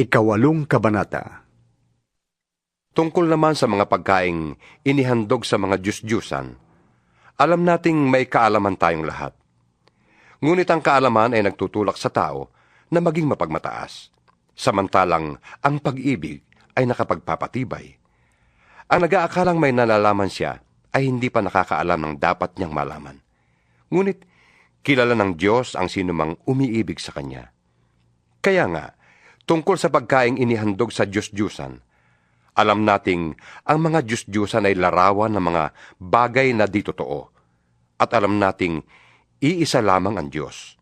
Ikawalong Kabanata Tungkol naman sa mga pagkaing inihandog sa mga Diyos-Diyusan, alam nating may kaalaman tayong lahat. Ngunit ang kaalaman ay nagtutulak sa tao na maging mapagmataas, samantalang ang pag-ibig ay nakapagpapatibay. Ang nag-aakalang may nalalaman siya ay hindi pa nakakaalam ng dapat niyang malaman. Ngunit kilala ng Diyos ang sinumang umiibig sa Kanya. Kaya nga, tungkol sa pagkaing inihandog sa Diyos-Diyusan, alam nating ang mga Diyos-Diyusan ay larawan ng mga bagay na di totoo. At alam nating iisa lamang ang Diyos.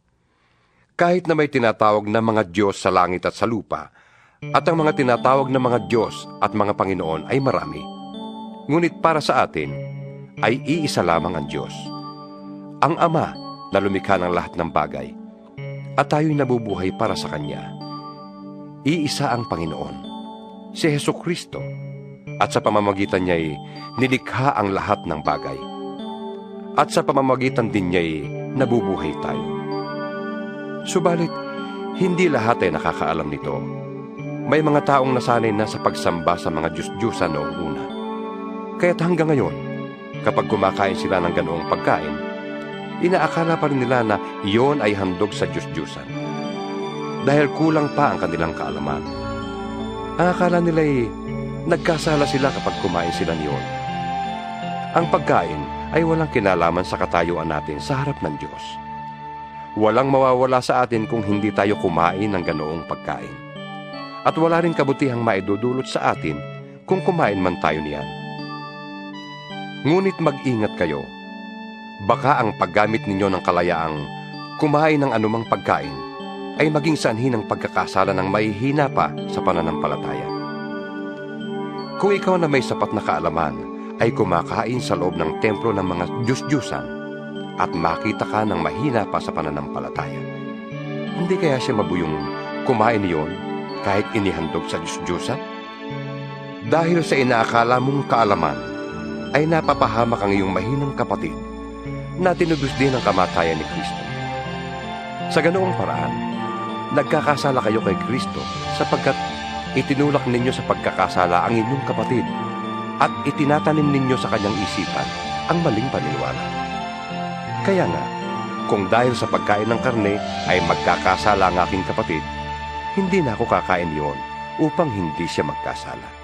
Kahit na may tinatawag na mga Diyos sa langit at sa lupa, at ang mga tinatawag na mga Diyos at mga Panginoon ay marami. Ngunit para sa atin, ay iisa lamang ang Diyos. Ang Ama na lumikha ng lahat ng bagay, at tayo'y nabubuhay para sa Kanya. Iisa ang Panginoon si Heso Kristo at sa pamamagitan niya'y nilikha ang lahat ng bagay. At sa pamamagitan din niya'y nabubuhay tayo. Subalit, hindi lahat ay nakakaalam nito. May mga taong nasanay na sa pagsamba sa mga Diyos-Diyusan noong una. Kaya't hanggang ngayon, kapag kumakain sila ng ganoong pagkain, inaakala pa rin nila na iyon ay handog sa Diyos-Diyusan. Dahil kulang pa ang kanilang kaalaman. Ang akala nila ay nagkasala sila kapag kumain sila niyon. Ang pagkain ay walang kinalaman sa katayuan natin sa harap ng Diyos. Walang mawawala sa atin kung hindi tayo kumain ng ganoong pagkain. At wala rin kabutihang maidudulot sa atin kung kumain man tayo niyan. Ngunit mag-ingat kayo. Baka ang paggamit ninyo ng kalayaang kumain ng anumang pagkain ay maging sanhi ng pagkakasala ng mahihina pa sa pananampalataya. Kung ikaw na may sapat na kaalaman ay kumakain sa loob ng templo ng mga Diyos-Diyusan at makita ka ng mahina pa sa pananampalataya, hindi kaya siya mabuyong kumain niyon kahit inihandog sa Diyos-Diyusan? Dahil sa inaakala mong kaalaman, ay napapahamak ang iyong mahinang kapatid na tinubos din ang kamatayan ni Kristo. Sa ganoong paraan, nagkakasala kayo kay Kristo sapagkat itinulak ninyo sa pagkakasala ang inyong kapatid at itinatanim ninyo sa kanyang isipan ang maling paniniwala. Kaya nga, kung dahil sa pagkain ng karne ay magkakasala ang aking kapatid, hindi na ako kakain yon upang hindi siya magkasala.